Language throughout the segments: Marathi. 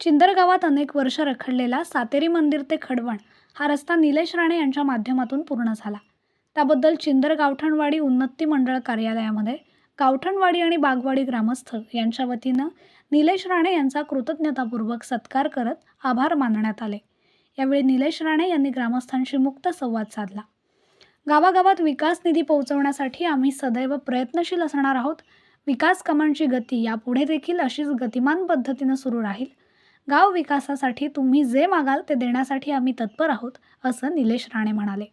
चिंदर गावात अनेक वर्ष रखडलेला सातेरी मंदिर ते खडवण हा रस्ता निलेश राणे यांच्या माध्यमातून पूर्ण झाला. त्याबद्दल चिंदर गावठणवाडी उन्नती मंडळ कार्यालयामध्ये गावठणवाडी आणि बागवाडी ग्रामस्थ यांच्या वतीनं निलेश राणे यांचा कृतज्ञतापूर्वक सत्कार करत आभार मानण्यात आले. यावेळी निलेश राणे यांनी ग्रामस्थांशी मुक्त संवाद साधला. गावागावात विकास निधी पोहोचवण्यासाठी आम्ही सदैव प्रयत्नशील असणार आहोत. विकास कामांची गती यापुढे देखील अशीच गतिमान पद्धतीनं सुरू राहील. गाव विकासासाठी तुम्ही जे मागाल ते देण्यासाठी आम्ही तत्पर आहोत असं निलेश राणे म्हणाले.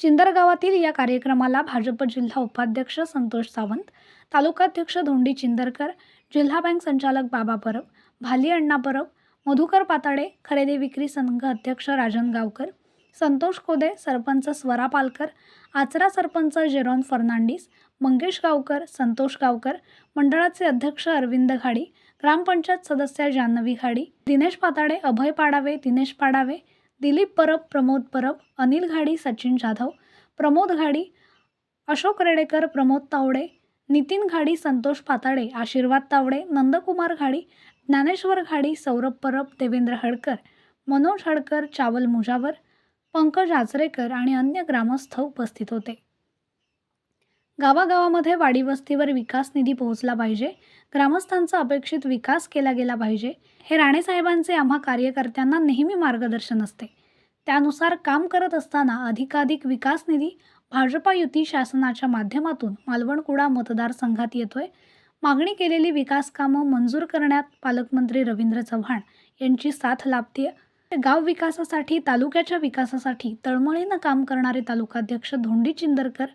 चिंदर गावातील या कार्यक्रमाला भाजप जिल्हा उपाध्यक्ष संतोष सावंत तालुकाध्यक्ष धोंडी चिंदरकर जिल्हा बँक संचालक बाबा परब भाली अण्णा परब मधुकर पाताडे खरेदी विक्री संघ अध्यक्ष राजन गावकर संतोष कोदे सरपंच स्वरा पालकर आचरा सरपंच जेरॉन फर्नांडिस मंगेश गावकर संतोष गावकर मंडळाचे अध्यक्ष अरविंद घाडी ग्रामपंचायत सदस्य जान्हवी घाडी दिनेश पाताडे अभय पाडावे दिनेश पाडावे दिलीप परब प्रमोद परब अनिल घाडी सचिन जाधव प्रमोद घाडी अशोक रेडेकर प्रमोद तावडे नितीन घाडी संतोष पाताडे आशीर्वाद तावडे नंदकुमार घाडी ज्ञानेश्वर घाडी सौरभ परब देवेंद्र हडकर मनोज हडकर चावल मुजावर पंकज आचरेकर आणि अन्य ग्रामस्थ उपस्थित होते. गावागावामध्ये वाडी वस्तीवर विकास निधी पोहोचला पाहिजे. ग्रामस्थांचा अपेक्षित विकास केला गेला पाहिजे. हे राणेसाहेबांचे आम्हा कार्यकर्त्यांना नेहमी मार्गदर्शन असते. त्यानुसार काम करत असताना अधिकाधिक विकास निधी भाजपा युती शासनाच्या माध्यमातून मालवणकुडा मतदारसंघात येतोय. मागणी केलेली विकास कामं मंजूर करण्यात पालकमंत्री रवींद्र चव्हाण यांची साथ लाभते गाव विकासासाठी तालुक्याच्या विकासासाठी तळमळीनं काम करणारे तालुकाध्यक्ष धोंडी चिंदरकर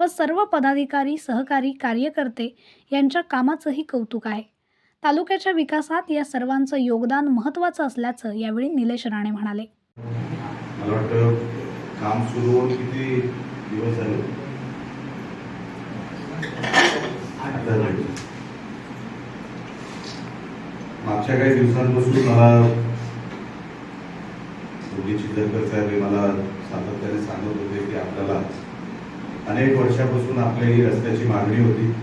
व सर्व पदाधिकारी सहकारी कार्यकर्ते यांच्या कामाचंही कौतुक आहे. तालुक्याच्या विकासात या सर्वांचं योगदान महत्त्वाचं असल्याचं यावेळी निलेश राणे म्हणाले. मला वाटतं काम सुरू होऊन किती दिवस झाले? मागच्या काही दिवसांपासून मला दोघी दरकर साहेब मला सातत्याने सांगत होते की आपल्याला अनेक वर्षापासून आपल्या ही रस्त्याची मागणी होती.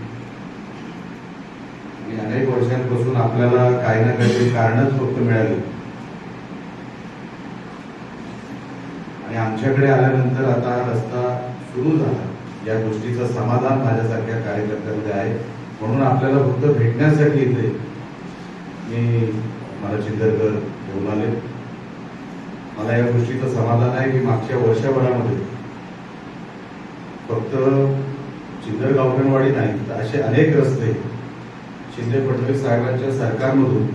आणि अनेक वर्षांपासून आपल्याला काही ना काहीतरी कारणच फक्त मिळाली. आणि आमच्याकडे आल्यानंतर आता हा रस्ता सुरू झाला. या गोष्टीचं समाधान माझ्यासारख्या कार्यकर्त्यांमध्ये आहे. म्हणून आपल्याला फक्त भेटण्यासाठी इथे मी मला चिंदरकर घेऊन आले मला या गोष्टीचं समाधान आहे की मागच्या वर्षभरामध्ये फक्त चिंदर गावठणवाडी नाही तर असे अनेक रस्ते शिंदे फडणवीस साहेबांच्या सरकारमधून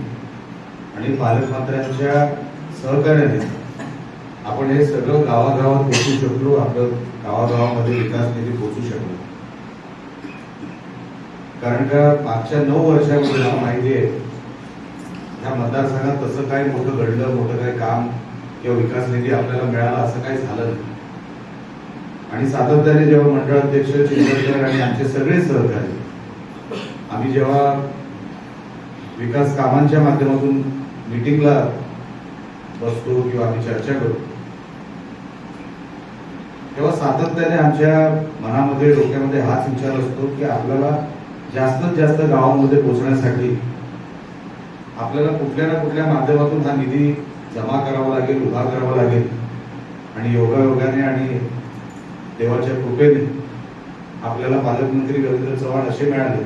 आणि पालकमंत्र्यांच्या सहकार्याने आपण हे सगळं गावागावात पोचू शकलो आपलं गावागावामध्ये विकास निधी पोचू शकलो. कारण का मागच्या नऊ वर्षामध्ये मला माहिती आहे ह्या मतदारसंघात तसं काही मोठं घडलं मोठं काही काम किंवा विकास निधी आपल्याला मिळाला असं काही झालं नाही. आणि सातत्याने जेव्हा मंडळाध्यक्ष चिंतनकर आणि आमचे सगळे सहकारी आम्ही जेव्हा विकास कामांच्या माध्यमातून मिटिंगला बसतो किंवा आम्ही चर्चा करतो तेव्हा सातत्याने आमच्या मनामध्ये डोक्यामध्ये हाच विचार असतो की आपल्याला जास्तीत जास्त गावामध्ये पोहोचण्यासाठी आपल्याला कुठल्या ना कुठल्या माध्यमातून हा निधी जमा करावा लागेल उभा करावा लागेल. आणि योगायोगाने आणि देवाच्या कृपेने आपल्याला पालकमंत्री रवींद्र चव्हाण असे मिळाले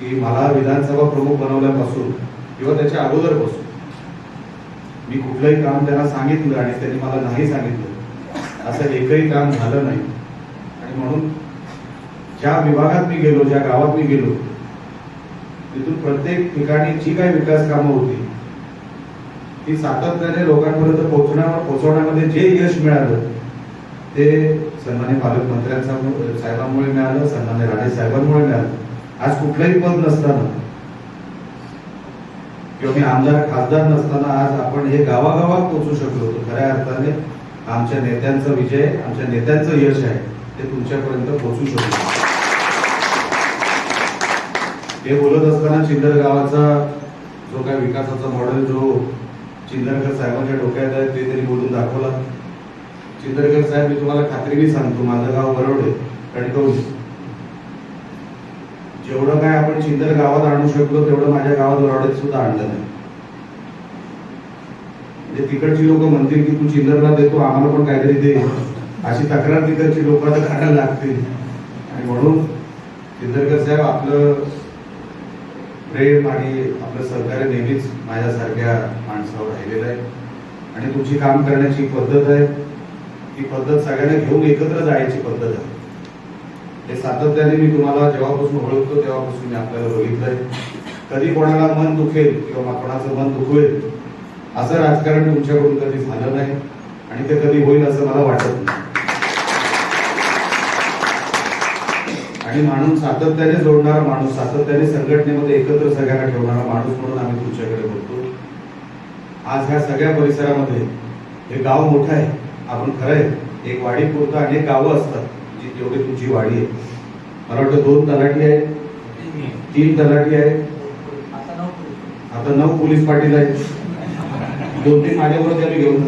की मला विधानसभा प्रमुख बनवल्यापासून किंवा त्याच्या अगोदरपासून मी कुठलंही काम त्यांना सांगितलं आणि त्यांनी मला नाही सांगितलं असं एकही काम झालं नाही. आणि म्हणून ज्या विभागात मी गेलो ज्या गावात मी गेलो तिथून प्रत्येक ठिकाणी जी काही विकास कामं होती ती सातत्याने लोकांपर्यंत पोहोचण्या पोहोचवण्यामध्ये जे यश मिळालं ते सन्मान्य पालकमंत्र्यांचा साहेबांमुळे मिळालं सन्मान्य राणे साहेबांमुळे मिळालं. आज कुठलंही पद नसताना किंवा मी आमदार खासदार नसताना आज आपण हे गावागावात पोहोचू शकलो होतो. खऱ्या अर्थाने आमच्या नेत्यांचा विजय आमच्या नेत्यांचं यश आहे ते तुमच्यापर्यंत पोहोचू शकलो हे बोलत असताना चिंदर गावाचा जो काही विकासाचा मॉडेल जो चिंदरकर साहेबांच्या डोक्यात आहे ते तरी बोलून दाखवला. चिंदरकर साहेब मी तुम्हाला खात्रीने सांगतो माझं गाव वरवडे कणकवली. जेवढं काय आपण चिंदर गावात आणू शकलो तेवढं माझ्या गावात वरावड्यात सुद्धा आणलं नाही. म्हणजे तिकडची लोक म्हणतील की तू चिंदरला देतो आम्हाला पण काहीतरी दे. अशी तक्रार तिकडची लोक आता करायला लागतील. आणि म्हणून चिंदरकर साहेब आपलं प्रेम आणि आपलं सहकार्य नेहमीच माझ्यासारख्या माणसावर राहिलेलं आहे. आणि तुमची काम करण्याची पद्धत आहे. ती पद्धत सगळ्यांना घेऊन एकत्र जायची पद्धत आहे. हे सातत्याने मी तुम्हाला जेव्हापासून ओळखतो तेव्हापासून मी आपल्याला बघितलंय. कधी कोणाला मन दुखेल किंवा कोणाचं मन दुखवेल असं राजकारण तुमच्याकडून कधी झालं नाही आणि ते कधी होईल असं मला वाटत नाही. आणि माणूस सातत्याने जोडणारा माणूस सातत्याने संघटनेमध्ये एकत्र सगळ्यांना ठेवणारा माणूस म्हणून आम्ही तुमच्याकडे बघतो. आज ह्या सगळ्या परिसरामध्ये हे गाव मोठं आहे. आपण खरं आहे एक वाडी पुरतं अनेक गावं असतात जी जेवढी तुमची वाडी आहे. मला वाटतं दोन तलाठी आहेत तीन तलाठी आहेत. आता नऊ पोलीस पाटील आहेत. दोन तीन माझ्याबरोबर आम्ही घेऊन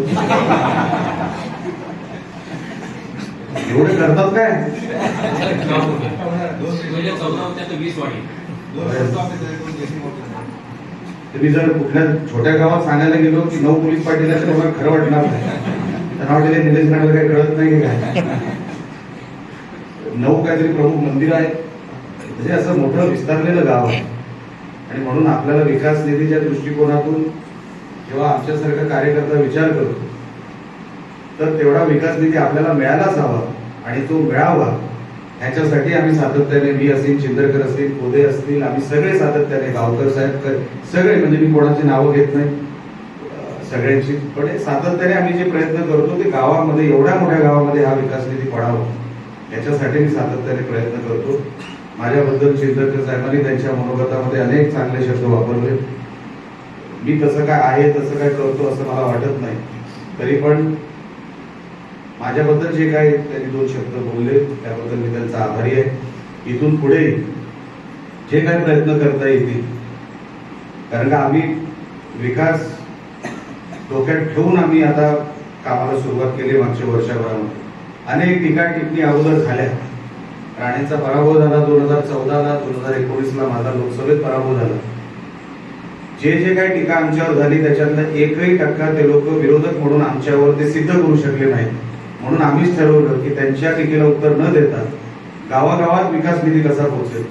एवढे करतात काय? मी तुम्ही जर कुठल्या छोट्या गावात सांगायला गेलो की नऊ पोलीस पाटील आहेत तर मला खरं वाटणार नाही. त्यांना वाटतं निलेश काही कळत नाही. काय नऊ काहीतरी प्रमुख मंदिर आहेत. म्हणजे असं मोठं विस्तारलेलं गाव आहे. आणि म्हणून आपल्याला विकास निधीच्या दृष्टिकोनातून जेव्हा आमच्यासारखा कार्यकर्ता विचार करतो तर तेवढा विकास निधी आपल्याला मिळायलाच हवा आणि तो मिळावा ह्याच्यासाठी आम्ही सातत्याने मी असेल चिंदरकर असतील कोदे असतील आम्ही सगळे सातत्याने गावकर साहेब सगळे म्हणजे मी कोणाची नावं घेत नाही. सगळ्यांची. पण हे सातत्याने आम्ही जे प्रयत्न करतो ते गावामध्ये एवढ्या मोठ्या गावामध्ये हा विकास निधी पडावा. याच्यासाठी मी सातत्याने प्रयत्न करतो. माझ्याबद्दल चिंतक साहेबांनी त्यांच्या मनोगतामध्ये अनेक चांगले शब्द वापरले. मी तसं काय आहे तसं काय करतो असं मला वाटत नाही. तरी पण माझ्याबद्दल जे काय त्यांनी दोन शब्द बोलले त्याबद्दल मी त्यांचा आभारी आहे. इथून पुढे जे काही प्रयत्न करता येतील कारण का आम्ही विकास डोक्यात ठेवून आम्ही आता कामाला सुरुवात केली मागच्या वर्षभरामध्ये. अनेक टीका टिप्पणी अगोदर झाल्या. राणेंचा पराभव झाला दोन हजार चौदाला दोन हजार एकोणीसला माझा लोकसभेत पराभव झाला. जे जे काही टीका आमच्यावर झाली त्याच्यातला एकही टक्का ते लोक विरोधक म्हणून आमच्यावर ते सिद्ध करू शकले नाहीत. म्हणून आम्हीच ठरवलं की त्यांच्या टीकेला उत्तर न देता गावागावात विकास निधी कसा पोहोचेल?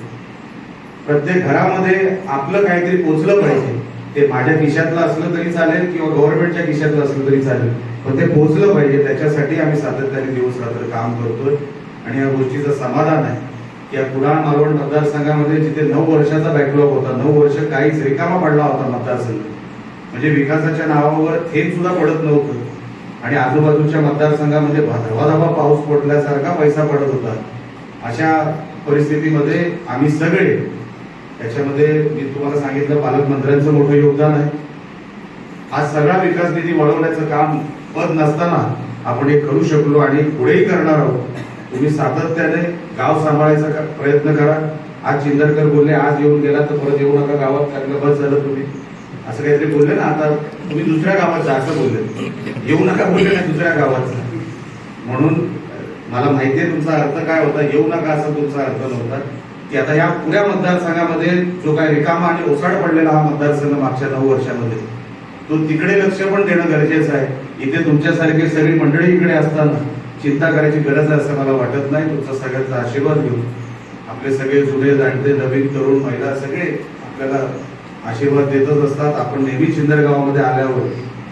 प्रत्येक घरामध्ये आपलं काहीतरी पोचलं पाहिजे. ते माझ्या खिशातलं असलं तरी चालेल किंवा गव्हर्नमेंटच्या खिशातलं असलं तरी चालेल. पण ते पोचलं पाहिजे. त्याच्यासाठी आम्ही सातत्याने दिवस रात्र काम करतोय. आणि या गोष्टीचं समाधान आहे. की या कुडाळ मालवण मतदारसंघामध्ये जिथे नऊ वर्षाचा बॅकलॉग होता नऊ वर्ष काहीच रिकामा पडला होता मतदारसंघ. म्हणजे विकासाच्या नावावर थेट सुद्धा पडत नव्हतं. आणि आजूबाजूच्या मतदारसंघामध्ये धबाधबा पाऊस पडल्यासारखा पैसा पडत होता. अशा परिस्थितीमध्ये आम्ही सगळे त्याच्यामध्ये मी तुम्हाला सांगितलं पालकमंत्र्यांचं मोठं योगदान आहे. आज सगळा विकास निधी वळवण्याचं काम पद नसताना आपण हे करू शकलो आणि पुढेही करणार आहोत. तुम्ही सातत्याने गाव सांभाळायचा का- प्रयत्न करा. आज चिंदरकर बोलले आज येऊन गेला तर परत येऊ नका गावात चांगलं बस झालं तुम्ही. असं काहीतरी बोलले ना आता तुम्ही दुसऱ्या गावात जा असं बोलले. येऊ नका बोलले ना दुसऱ्या गावात म्हणून मला माहिती आहे तुमचा अर्थ काय होता. येऊ नका असा तुमचा अर्थ नव्हता. की आता या पुऱ्या मतदारसंघामध्ये जो काय रिकामा आणि ओसाड पडलेला हा मतदारसंघ मागच्या नऊ वर्षामध्ये तो तिकडे लक्ष पण देणं गरजेचं आहे. इथे तुमच्यासारखी सगळी मंडळी इकडे असताना चिंता करायची गरज आहे असं मला वाटत नाही. तुमचा सगळ्यांचा आशीर्वाद घेऊन आपले सगळे जुने जाणते नवीन तरुण महिला सगळे आपल्याला आशीर्वाद देतच असतात. आपण नेहमी चिंदर गावामध्ये आल्यावर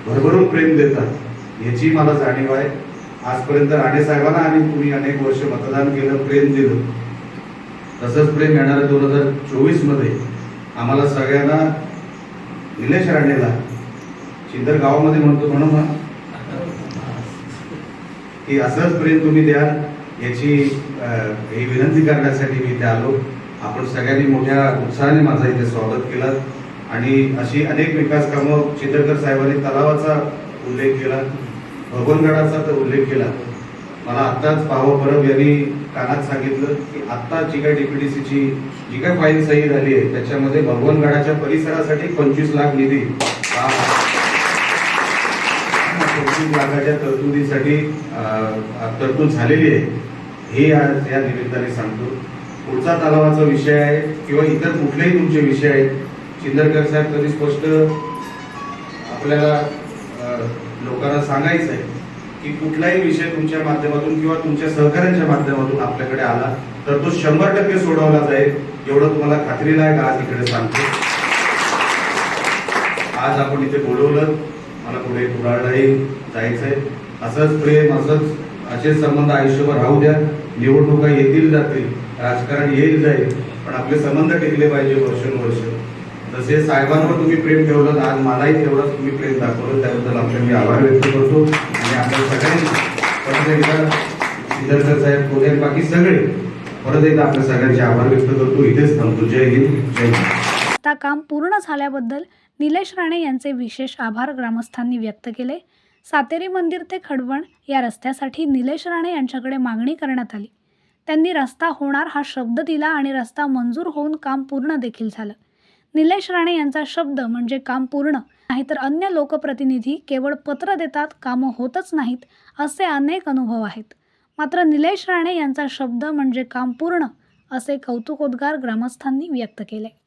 भरभरून प्रेम देतात. याची मला जाणीव आहे. आजपर्यंत राणे साहेबांना आणि तुम्ही अनेक वर्ष मतदान केलं प्रेम दिलं. तसंच प्रेम येणाऱ्या दोन हजार चोवीसमध्ये आम्हाला सगळ्यांना निलेश राणेला चिंदर गावामध्ये म्हणतो म्हणून ना, की असंच प्रेम तुम्ही द्याल याची ही विनंती करण्यासाठी मी इथे आलो. आपण सगळ्यांनी मोठ्या उत्साहाने माझं इथे स्वागत केलं आणि अशी अनेक विकास कामं चित्रकर साहेबांनी तलावाचा उल्लेख केला भगवनगडाचा तर उल्लेख केला. मला आत्ताच पाव परब यांनी कानात सांगितलं की आत्ता जी काय डीपीडीसीची जी काय फाईल सही झाली आहे त्याच्यामध्ये भगवनगडाच्या परिसरासाठी पंचवीस लाख निधी. पंचवीस लाखाच्या तरतुदीसाठी तरतूद झालेली आहे. हे आज या निमित्ताने सांगतो. पुढचा तलावाचा विषय आहे किंवा इतर कुठलेही तुमचे विषय आहेत चिंदरकर साहेब कधी स्पष्ट आपल्याला लोकांना सांगायचं आहे की कुठलाही विषय तुमच्या माध्यमातून किंवा तुमच्या सहकार्यांच्या माध्यमातून आपल्याकडे आला तर तो शंभर टक्के सोडवला जाईल एवढं तुम्हाला खात्रीलायक आज इकडे सांगतो. आज आपण इथे बोलवलं मला पुढे कुडाळलाही जायचंय. असंच प्रेम असंच असे संबंध आयुष्यभर राहू द्या. निवडणुका येतील जातील राजकारण येईल जाईल पण आपले संबंध टिकले पाहिजे वर्षानुवर्ष. जसे साहेबांवर तुम्ही प्रेम ठेवलं आज मलाही तेवढंच तुम्ही प्रेम दाखवलं त्याबद्दल आपले मी आभार व्यक्त करतो. सगळ्यांनी परत एकदा साहेब कोणी बाकी सगळे परत एकदा आपल्या सगळ्यांचे आभार व्यक्त करतो इथेच थांबतो जय हिंद जय आता काम पूर्ण झाल्याबद्दल निलेश राणे यांचे विशेष आभार ग्रामस्थांनी व्यक्त केले. सातेरी मंदिर ते खडवण या रस्त्यासाठी निलेश राणे यांच्याकडे मागणी करण्यात आली. त्यांनी रस्ता होणार हा शब्द दिला आणि रस्ता मंजूर होऊन काम पूर्ण देखील झालं. निलेश राणे यांचा शब्द म्हणजे काम पूर्ण. नाहीतर अन्य लोकप्रतिनिधी केवळ पत्र देतात कामं होतच नाहीत असे अनेक अनुभव आहेत. मात्र निलेश राणे यांचा शब्द म्हणजे काम पूर्ण असे कौतुकोद्गार ग्रामस्थांनी व्यक्त केले.